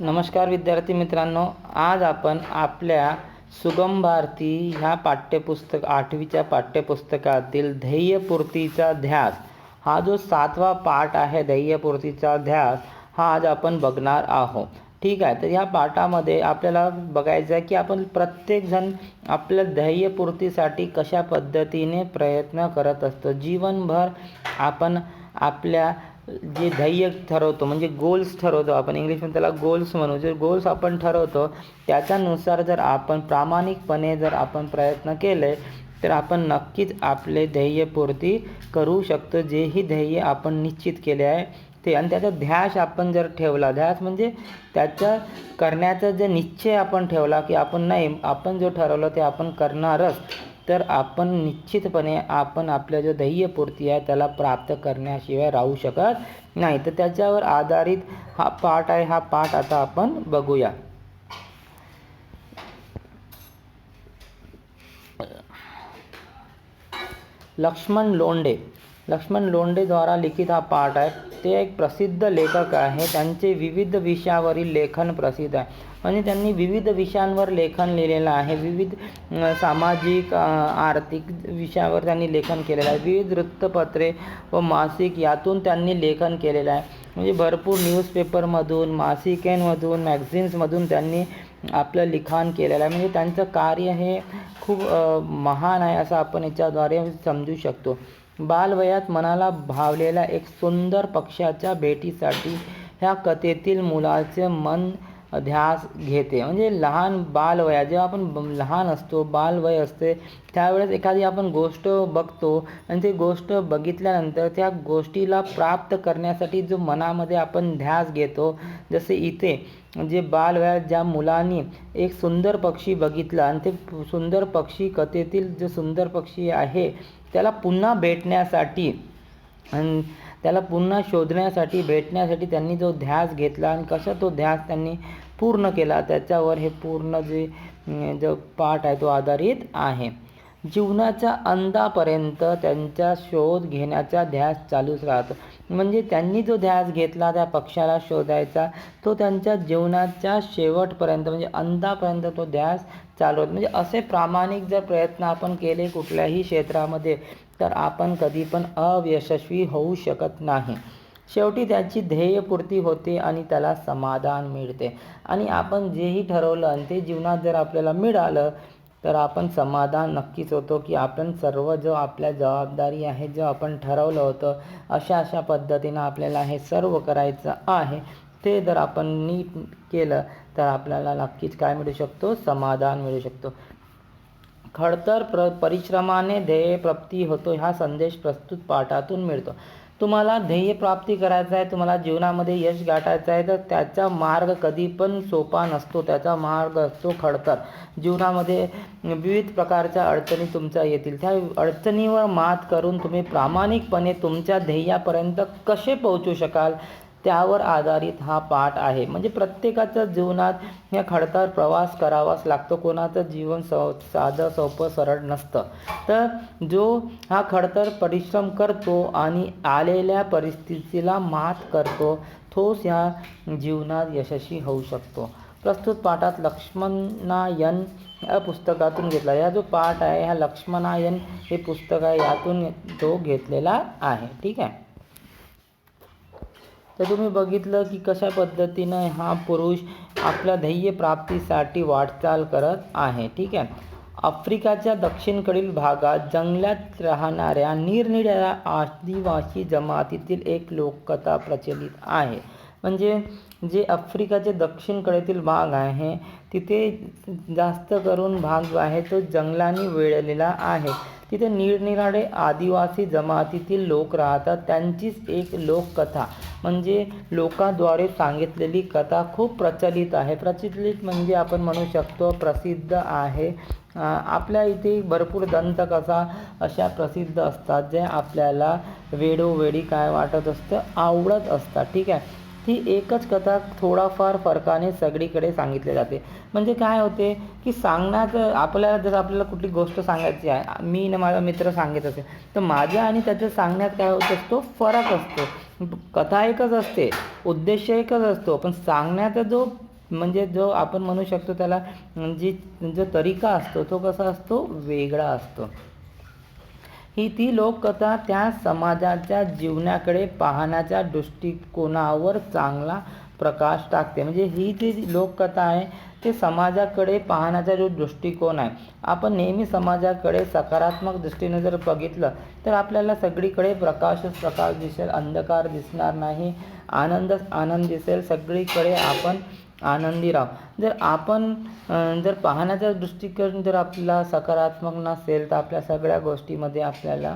नमस्कार विद्यार्थी मित्रांनो आज आपण आपल्या सुगम भारती ह्या पाठ्यपुस्तक आठवीच्या पाठ्यपुस्तकातील ध्येयपूर्तीचा ध्यास. हा जो सातवा पाठ आहे ध्येयपूर्तीचा ध्यास हा आज आपण बघणार आहोत. ठीक आहे तर ह्या पाठामध्ये आपल्याला बघायचं आहे की आपण प्रत्येकजण आपल्या ध्येयपूर्तीसाठी कशा पद्धतीने प्रयत्न करत असतो. जीवनभर आपण आपल्या जे ध्येय ठरवतो म्हणजे गोल्स ठरवतो आपण. इंग्लिशमध्ये त्याला गोल्स म्हणू. जे गोल्स आपण ठरवतो त्याच्यानुसार जर आपण प्रामाणिकपणे जर आपण प्रयत्न केले तर आपण नक्कीच आपले ध्येयपूर्ती करू शकतो. जेही ध्येय आपण निश्चित केले आहे ते आणि त्याचा ध्यास आपण जर ठेवला ध्यास म्हणजे त्याच्या करण्याचा जे निश्चय आपण ठेवला की आपण नाही आपण जो ठरवलं ते आपण करणारच. तर आपण निश्चितपणे आपण आपल्या जो ध्येयपूर्ती आहे त्याला प्राप्त करण्याशिवाय राहू शकत नाही. तर त्याच्यावर आधारित हा पाठ आहे हा पाठ आता आपण बघूया. लक्ष्मण लोंढे. लक्ष्मण लोंडेद्वारा लिखित हा पाठ आहे. ते एक प्रसिद्ध लेखक आहे. त्यांचे विविध विषयावरील लेखन प्रसिद्ध आहे. म्हणजे त्यांनी विविध विषयांवर लेखन लिहिलेलं आहे. विविध सामाजिक आर्थिक विषयावर त्यांनी लेखन केलेलं आहे. विविध वृत्तपत्रे व मासिक यातून त्यांनी लेखन केलेलं आहे. म्हणजे भरपूर न्यूजपेपरमधून मासिकांमधून मॅगझिन्समधून त्यांनी आपलं लिखाण केलेलं आहे. म्हणजे त्यांचं कार्य हे खूप महान आहे असं आपण याच्याद्वारे समजू शकतो. बालवयात मनाला भावलेल्या एक सुंदर पक्षाच्या भेटीसाठी ह्या कथेतील मुलाचे मन ध्यास घेते. म्हणजे लहान बालवया जेव्हा आपण लहान असतो बालवय असते त्यावेळेस एखादी आपण गोष्ट बघतो आणि ती गोष्ट बघितल्यानंतर त्या गोष्टीला प्राप्त करण्यासाठी जो मनामध्ये आपण ध्यास घेतो जसे इथे जे बालवयात ज्या मुलांनी एक सुंदर पक्षी बघितला आणि ते सुंदर पक्षी कथेतील जो सुंदर पक्षी आहे त्याला पुन्हा भेटण्यासाठी आणि त्याला पुन्हा शोधण्यासाठी भेटण्यासाठी त्यांनी जो ध्यास घेतला आणि कसा तो ध्यास त्यांनी पूर्ण केला त्याच्यावर हे पूर्ण जे जो पाठ आहे तो आधारित आहे. जीवनाच्या अंदापर्यंत त्यांचा शोध घेण्याचा ध्यास चालूच राहतो. म्हणजे त्यांनी जो ध्यास घेतला त्या पक्षाला शोधायचा तो त्यांच्या जीवनाच्या शेवटपर्यंत म्हणजे अंदापर्यंत तो ध्यास चालू होतो म्हणजे असे प्रामाणिक जर प्रयत्न आपण केले कुठल्याही क्षेत्रामध्ये तर आपण कधी पण अयशस्वी होऊ शकत नाही. शेवटी त्याची ध्येयपूर्ती होते आणि त्याला समाधान मिळते. आणि आपण जेही ठरवलं आणि ते जीवनात जर आपल्याला मिळालं तर आपण समाधान नक्कीच होतो की आपण सर्व जो आपल्या जबाबदारी आहे जो आपण ठरवलं होतं अशा अशा पद्धतीनं आपल्याला हे सर्व करायचं आहे. ते जर आपण नीट केलं तर आपल्याला नक्कीच काय मिळू शकतो? समाधान मिळू शकतो. खडतर प्र परिश्रमाने ध्येयप्राप्ती होतो हा संदेश प्रस्तुत पाठातून मिळतो. तुम्हाला ध्येयप्राप्ती करायचं आहे तुम्हाला जीवनामध्ये यश गाठायचं आहे तर त्याचा मार्ग कधी पण सोपा नसतो त्याचा मार्ग असतो खडतर. जीवनामध्ये विविध प्रकारच्या अडचणी तुमच्या येतील. त्या अडचणीवर मात करून तुम्ही प्रामाणिकपणे तुमच्या ध्येयापर्यंत कसे पोहोचू शकाल? त्यावर आधारित हा पाठ आहे. म्हणजे प्रत्येकाच्या जीवनात या खडतर प्रवास करावाच लागतो. कोणाचं जीवन सौ साधं सोपं सरळ नसतं. तर जो हा खडतर परिश्रम करतो आणि आलेल्या परिस्थितीला मात करतो तोच ह्या जीवनात यशस्वी होऊ शकतो. प्रस्तुत पाठात लक्ष्मणायन या पुस्तकातून घेतला. या जो पाठ आहे हा लक्ष्मणायन हे पुस्तक आहे यातून तो घेतलेला आहे. ठीक आहे? तर तुम्ही बघितलं की कशा पद्धतीनं हा पुरुष आपल्या ध्येय प्राप्तीसाठी वाटचाल करत आहे. ठीक आहे. आफ्रिकाच्या दक्षिणकडील भागात जंगलात राहणाऱ्या निरनिराळ्या आदिवासी जमातीतील एक लोककथा प्रचलित आहे. म्हणजे जे आफ्रिकाचे दक्षिणकडेतील भाग आहे तिथे जास्त करून भाग जो आहे तो जंगलाने वेळलेला आहे. तिथे निरनिराळे आदिवासी जमातीतील लोक राहतात. त्यांचीच एक लोककथा म्हणजे लोकांद्वारे सांगितलेली कथा खूप प्रचलित आहे. प्रचलित म्हणजे आपण म्हणू शकतो प्रसिद्ध आहे. आपल्या इथे भरपूर दंतकथा अशा प्रसिद्ध असतात जे आपल्याला वेळोवेळी काय वाटत असतं आवडत असतात. ठीक आहे? ती एकच कथा थोडाफार फरकाने सगळीकडे सांगितली जाते. म्हणजे काय होते की सांगण्यात आपल्याला जर आपल्याला कुठली गोष्ट सांगायची आहे मी न माझा मित्र सांगत असेल तर माझ्या आणि त्याच्या सांगण्यात काय होत असतो? फरक असतो. कथा एकच असते उद्देश एकच असतो पण सांगण्याचा जो म्हणजे जो आपण म्हणू शकतो त्याला जी जो तरीका असतो तो कसा असतो? वेगळा असतो. ही ती लोककथा त्या समाजाच्या जीवनाकडे पाहण्याच्या दृष्टिकोनावर चांगला प्रकाश टाकते. म्हणजे ही जी लोककथा आहे ते समाजाकडे पाहण्याचा जो दृष्टिकोन आहे आपण नेहमी समाजाकडे सकारात्मक दृष्टीने जर बघितलं तर आपल्याला सगळीकडे प्रकाशच प्रकाश दिसेल अंधकार दिसणार नाही आनंद आनंद दिसेल. सगळीकडे आपण आनंदी जर आपण जर पाहण्याचा दृष्टिकोन जर आपला सकारात्मक नसेल तर आपल्या सगळ्या गोष्टीमध्ये आपल्याला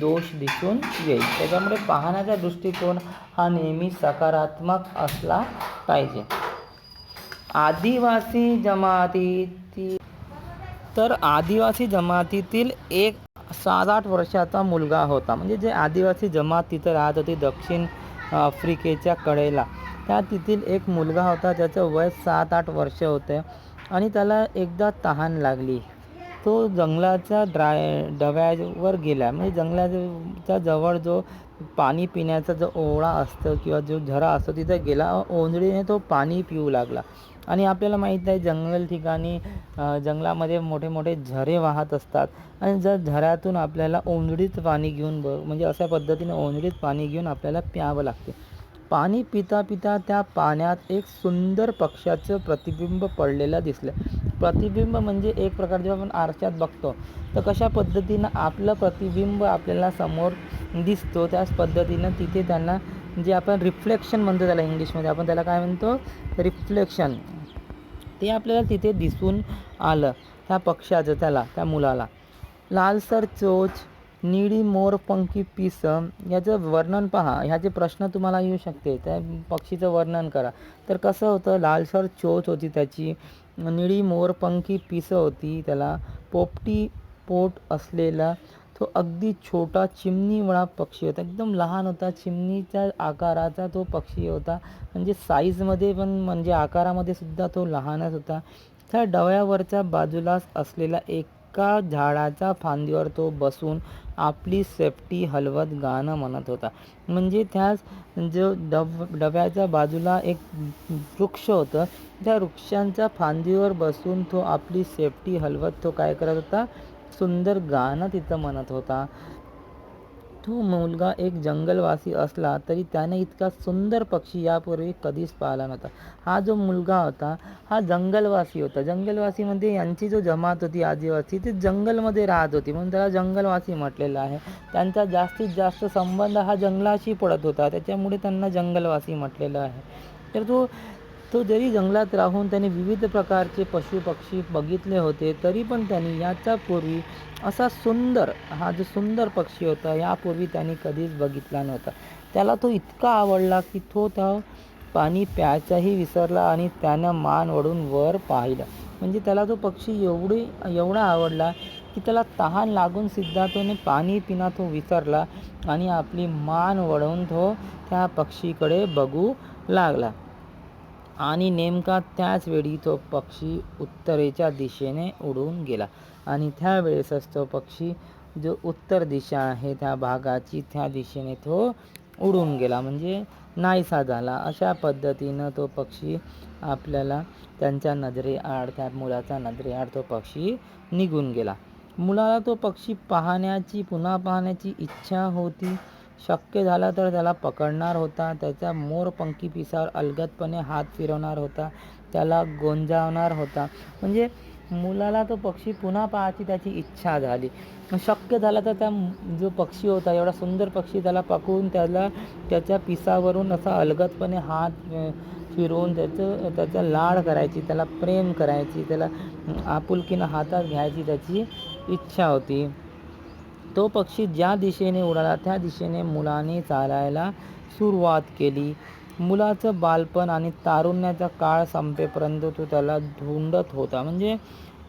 दोष दिसून येईल. त्याच्यामुळे पाहण्याचा दृष्टिकोन हा नेहमी सकारात्मक असला पाहिजे. आदिवासी जमाती तर आदिवासी जमातीतील एक सात आठ वर्षाचा मुलगा होता. म्हणजे जे आदिवासी जमात तिथं राहत होती दक्षिण आफ्रिकेच्या कडेला. त्या तिथील एक मुलगा होता ज्याचं वय सात आठ वर्ष होते आणि त्याला एकदा तहान लागली. तो जंगलाच्या ड्राय डव्यावर गेला. म्हणजे जंगलाच्या जवळ जो पाणी पिण्याचा जो ओळा असतो किंवा जो झरा असतो तिथे गेला. ओंजळीने तो पाणी पिऊ लागला. आणि आपल्याला माहीत आहे जंगल ठिकाणी जंगलामध्ये मोठे मोठे झरे वाहत असतात. आणि जर झऱ्यातून आपल्याला ओंजळीत पाणी घेऊन ब म्हणजे अशा पद्धतीने ओंजळीत पाणी घेऊन आपल्याला प्यावं लागते. पाणी पिता पिता त्या पाण्यात एक सुंदर पक्ष्याचं प्रतिबिंब पडलेलं दिसलं. प्रतिबिंब म्हणजे एक प्रकार जेव्हा आपण आरशात बघतो तर कशा पद्धतीनं आपलं प्रतिबिंब आपल्याला समोर दिसतो त्याच पद्धतीनं तिथे त्यांना जे आपण रिफ्लेक्शन म्हणतो त्याला इंग्लिशमध्ये आपण त्याला काय म्हणतो? रिफ्लेक्शन ते आपल्याला तिथे दिसून आलं त्या पक्षाचं त्याला त्या मुलाला. लालसर चोच निळी मोरपंखी पिस याचं वर्णन पहा. ह्याचे प्रश्न तुम्हाला येऊ शकते. त्या पक्षीचं वर्णन करा. तर कसं होतं? लालसर चोच होती त्याची. निळी मोरपंखी पिसं होती त्याला. पोपटी पोट असलेला तो अगदी छोटा चिमणीवळा पक्षी होता. एकदम लहान होता. चिमणीच्या आकाराचा तो पक्षी होता. म्हणजे साईजमध्ये पण म्हणजे आकारामध्ये सुद्धा तो लहानच होता. त्या डव्यावरच्या बाजूला असलेला एक एका झाडाच्या फांदीवर तो बसून आपली सेफ्टी हलवत गाणं म्हणत होता. म्हणजे त्याच जो डब डब्याच्या बाजूला एक वृक्ष होतं त्या वृक्षांच्या फांदीवर बसून तो आपली सेफ्टी हलवत तो काय करत होता? सुंदर गाणं तिथं म्हणत होता. तो मुलगा एक जंगलवासी असला तरी त्याने इतका सुंदर पक्षी यापूर्वी कधीच पाहिला नव्हता. हा जो मुलगा होता हा जंगलवासी होता. जंगलवासीमध्ये यांची जो जमात होती आदिवासी ते जंगलमध्ये राहत होती. म्हणून त्याला जंगलवासी म्हटलेलं आहे. त्यांचा जास्तीत जास्त संबंध हा जंगलाशी पडत होता. त्याच्यामुळे त्यांना जंगलवासी म्हटलेलं आहे. तर तो तो जरी जंगलात राहून त्याने विविध प्रकारचे पशु पक्षी बघितले होते तरी पण त्यांनी याच्यापूर्वी असा सुंदर हा जो सुंदर पक्षी होता यापूर्वी त्यांनी कधीच बघितला नव्हता. त्याला तो इतका आवडला की तो त्या पाणी प्यायचाही विसरला आणि त्यानं मान वळून वर पाहिलं. म्हणजे त्याला तो पक्षी एवढी एवढा आवडला की त्याला तहान लागून सिद्धार्थने तोने पाणी पिना तो विसरला आणि आपली मान वळवून तो त्या पक्षीकडे बघू लागला. आणि नेमका त्याच वेळी तो पक्षी उत्तरेच्या दिशेने उडून गेला. आणि त्यावेळेसच तो पक्षी जो उत्तर दिशा आहे त्या भागाची त्या दिशेने तो उडून गेला. म्हणजे नाहीसा झाला. अशा पद्धतीनं तो पक्षी आपल्याला त्यांच्या नजरेआड त्या मुलाचा नजरेआड तो पक्षी निघून गेला. मुलाला तो पक्षी पाहण्याची पुन्हा पाहण्याची इच्छा होती. शक्य झालं तर त्याला पकडणार होता. त्याच्या मोरपंखी पिसावर अलगदपणे हात फिरवणार होता. त्याला गोंजावणार होता. म्हणजे मुलाला तो पक्षी पुन्हा पाहायची त्याची इच्छा झाली. शक्य झालं तर त्या जो पक्षी होता एवढा सुंदर पक्षी त्याला पकडून त्याला त्याच्या पिसावरून असा अलगदपणे हात फिरवून त्याचं त्याचा लाड करायची त्याला प्रेम करायची त्याला आपुलकीनं हातात घ्यायची त्याची इच्छा होती. तो पक्षी ज्या दिशेने उडाला त्या दिशेने मुलाने चालायला सुरुवात केली. मुलाचं बालपण आणि तारुण्याचा काळ संपेपर्यंत तो त्याला धुंडत होता. म्हणजे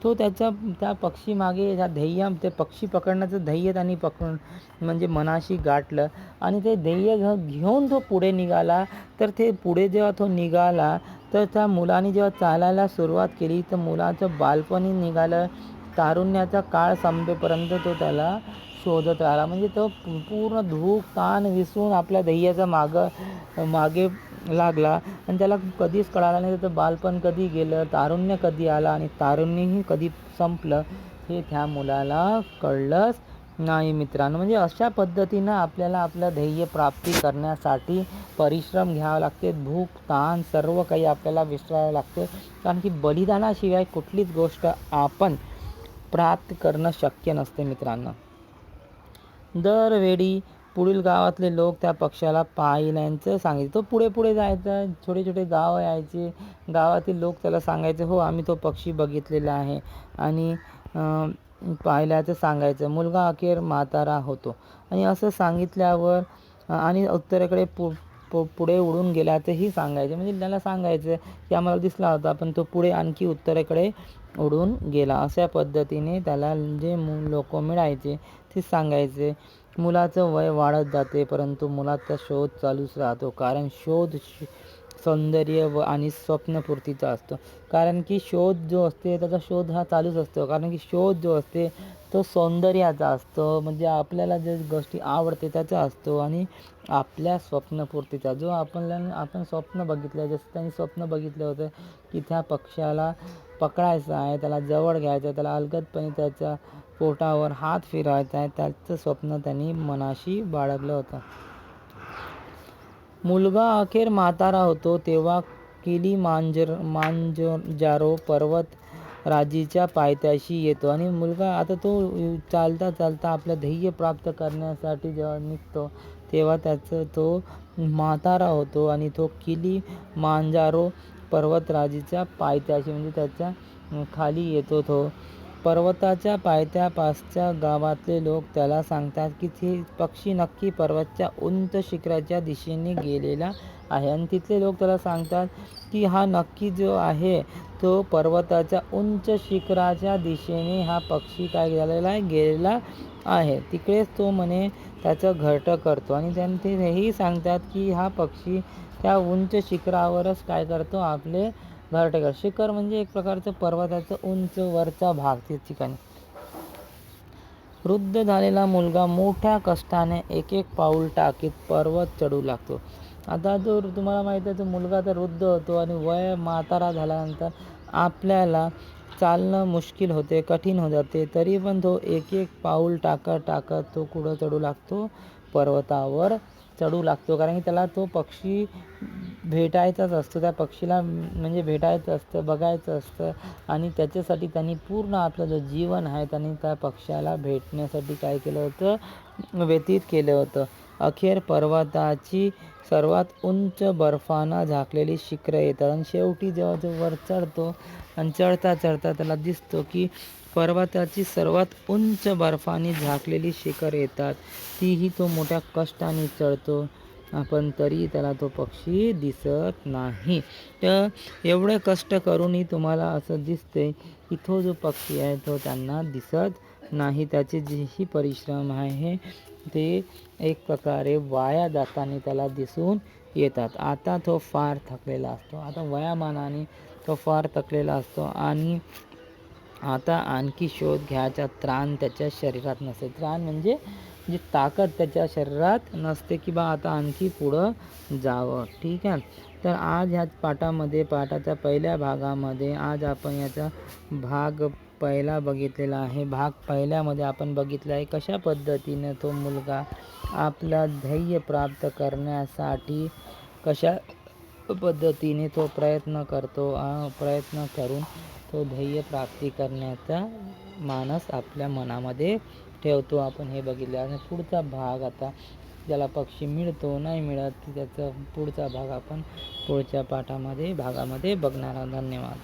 तो त्याच्या त्या पक्षीमागे त्या ध्येय ते पक्षी पकडण्याचं ध्येय त्यांनी पकडून म्हणजे मनाशी गाठलं. आणि ते ध्येय घ घेऊन तो पुढे निघाला. तर ते पुढे जेव्हा तो निघाला तर त्या मुलाने जेव्हा चालायला सुरुवात केली तर मुलाचं बालपणही निघालं. तारुण्याचा काळ संपेपर्यंत तो त्याला शोधत राहिला. म्हणजे तो पूर्ण धूक ताण विसरून आपल्या ध्येयाचा मागं मागे लागला. आणि त्याला कधीच कळालं नाही. त्याचं बालपण कधी गेलं तारुण्य कधी आलं आणि तारुण्यही कधी संपलं हे त्या मुलाला कळलंच नाही मित्रांनो. म्हणजे अशा पद्धतीनं आपल्याला आपलं ध्येय प्राप्ती करण्यासाठी परिश्रम घ्यावे लागते. भूक ताण सर्व काही आपल्याला विसरावं लागते. कारण की बलिदानाशिवाय कुठलीच गोष्ट आपण प्राप्त करणं शक्य नसते मित्रांनो. दरवेळी पुढील गावातले लोक त्या पक्षाला पाहिल्याचं सांगितलं तो पुढे पुढे जायचा छोटे छोटे गाव यायचे गावातील लोक त्याला सांगायचे हो आम्ही तो पक्षी बघितलेला आहे. आणि पाहिल्याचं सांगायचं. मुलगा अखेर म्हातारा होतो. आणि असं सांगितल्यावर आणि उत्तरेकडे पु तो पुढे उडून गेल्याचंही सांगायचे. म्हणजे त्याला सांगायचं की आम्हाला दिसला होता पण तो पुढे आणखी उत्तरेकडे उडून गेला. अशा पद्धतीने त्याला जे लोक मिळायचे ते सांगायचे. मुलाचं वय वाढत जाते परंतु मुलाचा शोध चालूच राहतो. कारण शोध श- सौंदर्य व आणि स्वप्नपूर्तीचा असतो. कारण की शोध जो असते त्याचा शोध हा चालूच असतो. कारण की शोध जो असते तो सौंदर्याचा असतो म्हणजे आपल्याला जे गोष्टी आवडते त्याचा असतो आणि आपल्या स्वप्नपूर्तीचा. जो आपल्याला आपण स्वप्न बघितलं जसं त्यांनी स्वप्न बघितलं होतं की त्या पक्षाला पकडायचं आहे त्याला जवळ घ्यायचं आहे त्याला अलगदपणे त्याच्या पोटावर हात फिरवायचा आहे त्याचं स्वप्न त्यांनी मनाशी बाळगलं होतं. मुलगा अखेर म्हातारा होतो तेव्हा किली मांजर मांजजारो पर्वत राजीच्या पायथ्याशी येतो. आणि मुलगा आता तो चालता चालता आपलं ध्येय प्राप्त करण्यासाठी जेव्हा निघतो तेव्हा त्याचं तो म्हातारा होतो आणि तो किली मांजारो पर्वतराजीच्या पायथ्याशी म्हणजे त्याच्याखाली येतो तो. पर्वताच्या पायथ्यापासच्या गावातले लोक त्याला सांगतात की ते पक्षी नक्की पर्वतच्या उंच शिखराच्या दिशेने गेलेला आहे. आणि तिथले लोक त्याला सांगतात की हा नक्की जो आहे तो पर्वताच्या उंच शिखराच्या दिशेने हा पक्षी काय झालेला आहे गेलेला आहे. तिकडेच तो म्हणे त्याचं घरटं करतो. आणि त्यांनी ते हेही सांगतात की हा पक्षी त्या उंच शिखरावरच काय करतो आपले घरटे कर शिखर म्हणजे एक प्रकारचं पर्वताचं उंच वरचा भाग त्या ठिकाणी. वृद्ध झालेला मुलगा मोठ्या कष्टाने एक एक पाऊल टाकीत पर्वत चढू लागतो. आता तो तुम्हाला माहिती आहे तो मुलगा तर वृद्ध होतो आणि वय म्हातारा झाल्यानंतर आपल्याला चालणं मुश्किल होते कठीण हो जाते. तरी पण तो एक एक पाऊल टाकत टाकत तो कुठं चढू लागतो? पर्वतावर चढू लागतो. कारण की त्याला तो पक्षी भेटायचाच असतो. त्या पक्षीला म्हणजे भेटायचं असतं बघायचं असतं. आणि त्याच्यासाठी त्यांनी पूर्ण आपलं जो जीवन आहे त्यांनी त्या पक्षाला भेटण्यासाठी काय केलं होतं? व्यतीत केलं होतं. अखेर पर्वताची सर्वात उंच बर्फानं झाकलेली शिखरं येतात आणि शेवटी जेव्हा तो वर चढतो आणि चढता चढता त्याला दिसतो की पर्वताची सर्वात उंच बर्फाने झाकलेली शिखर येतात तीही तो मोठ्या कष्टाने चढतो. पण तरी त्याला तो पक्षी दिसत नाही. तर एवढे कष्ट करूनही तुम्हाला असं दिसते की तो जो पक्षी आहे तो त्यांना दिसत नाही. त्याचे जेही परिश्रम आहे ते एक प्रकारे वाया जाताना त्याला दिसून येतात. आता तो फार थकलेला असतो. आता वयामानाने तो फार थकलेला असतो आणि आता आणखी शोध घ्यायचा त्राण त्याच्या शरीरात नसते. त्राण म्हणजे जी ताकद त्याच्या शरीरात नसते की बा आता आणखी पुढं जावं. ठीक आहे? तर आज ह्या पाठामध्ये पाठाच्या पहिल्या भागामध्ये आज आपण याचा भाग पहिला बघितलेला आहे. भाग पहिल्यामध्ये आपण बघितलं आहे कशा पद्धतीने तो मुलगा आपला ध्येय प्राप्त करण्यासाठी कशा पद्धतीने तो प्रयत्न करतो प्रयत्न करून तो ध्येय प्राप्ती करण्याचा मानस आपल्या मनामध्ये ठेवतो. आपण हे बघितलं आणि पुढचा भाग आता ज्याला पक्षी मिळतो नाही मिळत त्याचा पुढचा भाग आपण पुढच्या पाठामध्ये भागामध्ये बघणार आहोत. धन्यवाद.